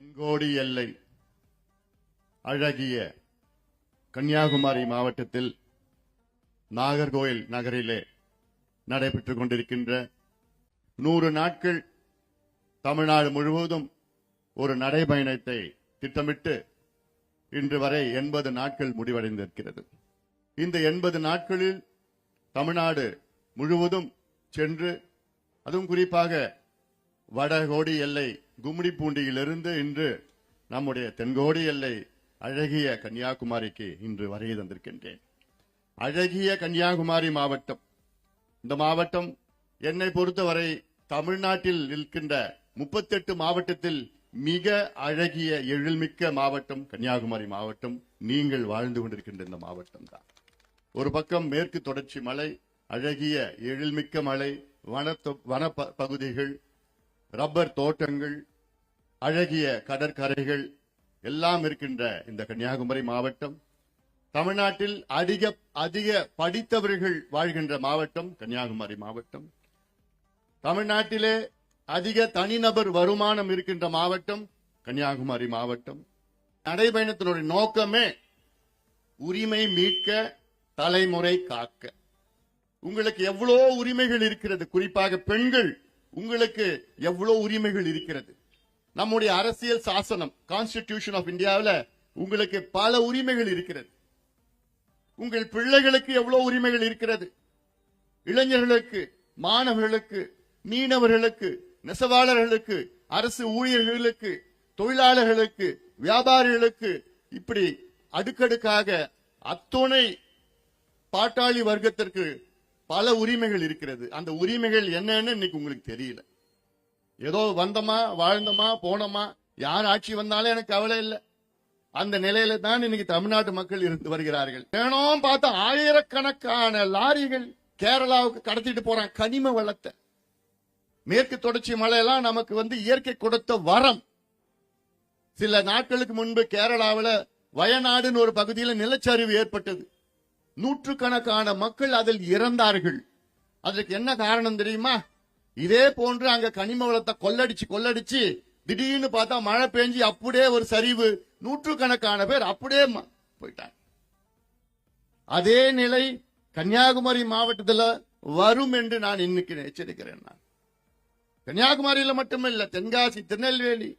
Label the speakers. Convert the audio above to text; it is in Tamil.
Speaker 1: தென்கோடி எல்லை அழகிய கன்னியாகுமரி மாவட்டத்தில் நாகர்கோயில் நகரிலே நடைபெற்றுக் கொண்டிருக்கின்ற நூறு நாட்கள் தமிழ்நாடு முழுவதும் ஒரு நடைபயணத்தை திட்டமிட்டு இன்று வரை எண்பது நாட்கள் முடிவடைந்திருக்கிறது. இந்த எண்பது நாட்களில் தமிழ்நாடு முழுவதும் சென்று அதுவும் குறிப்பாக வடகோடி எல்லை கும்மிடிப்பூண்டியிலிருந்து இன்று நம்முடைய தென்கோடி எல்லை அழகிய கன்னியாகுமரிக்கு இன்று வருகை தந்திருக்கின்றேன். அழகிய கன்னியாகுமரி மாவட்டம். இந்த மாவட்டம் என்னை பொறுத்தவரை தமிழ்நாட்டில் இருக்கின்ற முப்பத்தெட்டு மாவட்டத்தில் மிக அழகிய எழில்மிக்க மாவட்டம் கன்னியாகுமரி மாவட்டம். நீங்கள் வாழ்ந்து கொண்டிருக்கின்ற இந்த மாவட்டம் தான் ஒரு பக்கம் மேற்கு தொடர்ச்சி மலை அழகிய எழில்மிக்க மலை வன வன ப- பகுதிகள் ரப்பர் தோட்டங்கள் அழகிய கடற்கரைகள் எல்லாம் இருக்கின்ற இந்த கன்னியாகுமரி மாவட்டம். தமிழ்நாட்டில் அதிக அதிக படித்தவர்கள் வாழ்கின்ற மாவட்டம் கன்னியாகுமரி மாவட்டம். தமிழ்நாட்டிலே அதிக தனிநபர் வருமானம் இருக்கின்ற மாவட்டம் கன்னியாகுமரி மாவட்டம். நடைபயணத்தினுடைய நோக்கமே உரிமை மீட்க தலைமுறை காக்க. உங்களுக்கு எவ்வளோ உரிமைகள் இருக்கிறது? குறிப்பாக பெண்கள் உங்களுக்கு எவ்வளோ உரிமைகள் இருக்கிறது? நம்முடைய அரசியல் சாசனம் கான்ஸ்டிடியூஷன் ஆஃப் இந்தியாவில் உங்களுக்கு பல உரிமைகள் இருக்கிறது. உங்கள் பிள்ளைகளுக்கு எவ்வளவு உரிமைகள் இருக்கிறது? இளைஞர்களுக்கு மாணவர்களுக்கு மீனவர்களுக்கு நெசவாளர்களுக்கு அரசு ஊழியர்களுக்கு தொழிலாளர்களுக்கு வியாபாரிகளுக்கு இப்படி அடுக்கடுக்காக அத்துணை பாட்டாளி வர்க்கத்திற்கு பல உரிமைகள் இருக்கிறது. அந்த உரிமைகள் என்னன்னு இன்னைக்கு உங்களுக்கு தெரியல. ஏதோ வந்தோமா வாழ்ந்தோமா போனோமா யார் ஆட்சி வந்தாலும் எனக்கு கவலை இல்லை. அந்த நிலையில தான் இன்னைக்கு தமிழ்நாட்டு மக்கள் இருந்து வருகிறார்கள். வேணும் பார்த்தா ஆயிரக்கணக்கான லாரிகள் கேரளாவுக்கு கடத்திட்டு போறான் கனிம வளத்தை. மேற்கு தொடர்ச்சி மலையெல்லாம் நமக்கு வந்து இயற்கை கொடுத்த வரம். சில நாட்களுக்கு முன்பு கேரளாவில் வயநாடுன்னு ஒரு பகுதியில் நிலச்சரிவு ஏற்பட்டது. நூற்றுக்கணக்கான மக்கள் அதில் இறந்தார்கள். அதற்கு என்ன காரணம் தெரியுமா? இதே போன்று அங்க கனிம வளத்தை கொள்ளடிச்சு கொள்ளடிச்சு திடீர்னு பார்த்தா மழை பெஞ்சு அப்படியே ஒரு சரிவு. நூற்றுக்கணக்கான பேர் அப்படியே போயிட்டாங்க. அதே நிலை கன்னியாகுமரி மாவட்டத்தில் வரும் என்று நான் இன்னைக்கு எச்சரிக்கிறேன் நான். கன்னியாகுமரியில மட்டுமில்ல தென்காசி திருநெல்வேலி